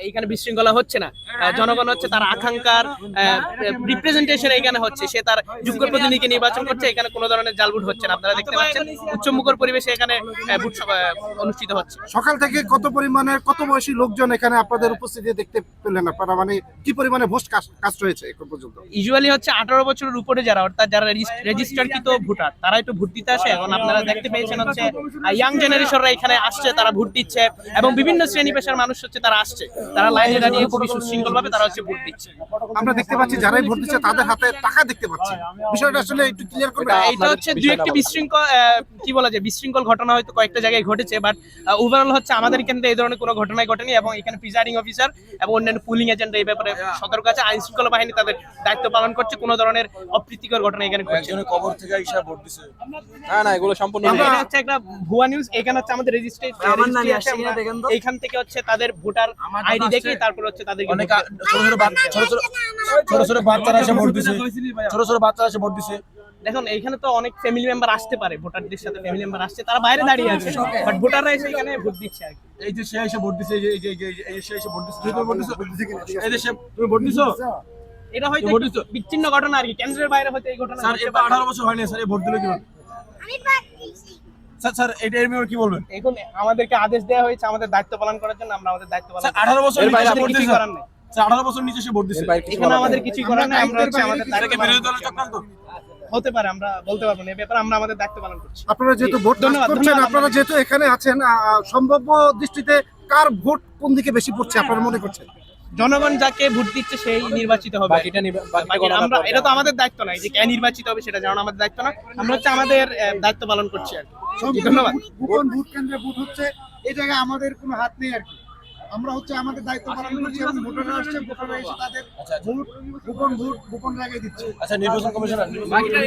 এইখানে বিশৃঙ্খলা হচ্ছে না। জনগণ হচ্ছে তার আকাঙ্ক্ষার রিপ্রেজেন্টেশন এখানে হচ্ছে। সে তার যোগ্য প্রতিনিধিকে নির্বাচন করছে এখানে কোনো ধরনের জালভুট হচ্ছে না। আপনারা দেখতে পাচ্ছেন উচ্চমুখর পরিবেশে এখানে ভোট অনুষ্ঠিত হচ্ছে। সকাল থেকে কত পরিমাণে কত বয়সী লোকজন এখানে আপনাদের উপস্থিতি দেখতে পেলেন আপনারা? মানে কি পরিমাণে ভোট কাজ- রয়েছে এখন পর্যন্ত? ইউজুয়ালি হচ্ছে আঠারো বছরের উপরে যারা অর্থাৎ যারা রেজিস্টারকৃত ভোটার তারা একটু ভোট দিতে আসে। এখন আপনারা দেখতে পেয়েছেন হচ্ছে ইয়াং জেনারেশনরা এখানে আসছে তারা ভোট দিচ্ছে এবং বিভিন্ন শ্রেণি পেশার মানুষ হচ্ছে তারা আসছে। তারা লাইনে দাঁড়িয়ে খুবই সুশৃঙ্খল ভাবে তারা হচ্ছে ভোট দিচ্ছে। আমরা দেখতে পাচ্ছি যারাই ভোট দিচ্ছে তাদের হাতে টাকা দেখতে পাচ্ছি। বিষয়টা আসলে একটু ক্লিয়ার করবে এটা হচ্ছে দুই একটি বিশৃঙ্খল কি বলা যায় বিশৃঙ্খল ঘটনা হয়তো কয়েকটা জায়গায় ঘটেছে বাট ওভারঅল হচ্ছে আমাদের এখানে এই ধরনের কোনো ঘটনাই ঘটেনি এবং এখানে প্রিজাইডিং অফিসার এবং অন্যান্য পুলিং এজেন্ট এই ব্যাপারে সতর্ক আছে। আইন শৃঙ্খলা বাহিনী তাদের দায়িত্ব পালন করছে কোনো ধরনের অপ্রীতিকর ঘটনা এখানে ঘটছে। একজনের কবর থেকে হিসাব ভোট দিছে। না না এগুলো সম্পূর্ণ এটা এটা হচ্ছে একটা ভুয়া নিউজ এখানে হচ্ছে আমাদের রেজিস্ট্রেশন এইখান থেকে হচ্ছে তাদের ভোটার আইডি দেখে তারপর হচ্ছে তাদের অনেক ছোট ছোট বাচ্চা ছোট ছোট ছোট ছোট বাচ্চারা এসে ভোট দিছে। ছোট ছোট বাচ্চারা এসে ভোট দিছে। দেখুন এইখানে তো অনেক ফ্যামিলি মেম্বার আসতে পারে ভোটারদের সাথে ফ্যামিলি মেম্বার আসছে তারা বাইরে দাঁড়িয়ে আছে। বাট ভোটাররা এসে এখানে ভোট দিচ্ছে আর এই যে সে এসে ভোট দিছে এই যে এই যে সে এসে ভোট দিছে তুমি ভোট দিছো? এই যে সে তুমি ভোট দিছো? এটা হয়তো ভোট দিছো? বিচ্ছিন্ন ঘটনা আর কি কেন্দ্রের বাইরে হয়তো এই ঘটনা স্যার এটা পারে। আঠারো বছর হয়নি স্যার এই ভোট দিলে কি হবে? স্যার স্যার এটা এর ব্যাপারে কি বলবেন? এখন আমাদেরকে আদেশ দেওয়া হয়েছে আমাদের দায়িত্ব পালন করার জন্য আমরা আমাদের দায়িত্ব পালন স্যার করছি। আঠারো বছর ভোট কিছুই করার নেই। স্যার আঠারো বছর নিচে সে ভোট দিছে এখানে আমাদের কিছুই করার নেই আমরা হচ্ছে আমাদের এটাকে বিরোধী দলের চক্রান্ত? হতে পারে আমরা বলতে পারব না এই ব্যাপারে আমরা আমাদের দায়িত্ব পালন করছি। আপনারা যেহেতু ভোট করছেন আপনারা যেহেতু এখানে আছেন আহ, সম্ভাব্য দৃষ্টিতে কার ভোট কোন দিকে বেশি পড়ছে আপনারা মনে করছেন? জনগণ যাকে ভোট দিচ্ছে সেই নির্বাচিত হবে। আমরা এটা তো আমাদের দায়িত্ব নয় যে কে নির্বাচিত হবে সেটা জানানো আমাদের দায়িত্ব না আমরা হচ্ছে আমাদের দায়িত্ব পালন করছি আর কি। ধন্যবাদ। ভোট কেন্দ্রে ভোট হচ্ছে এই জায়গায় আমাদের কোনো হাত নেই আর কি। আমরা হচ্ছে আমাদের দায়িত্ব পালন করছি এবং ভোটাররা আসছে ভোটাররা এসে তাদের ভোট গোপন ভোট গোপন জায়গায় দিচ্ছে। আচ্ছা নির্বাচন কমিশনার।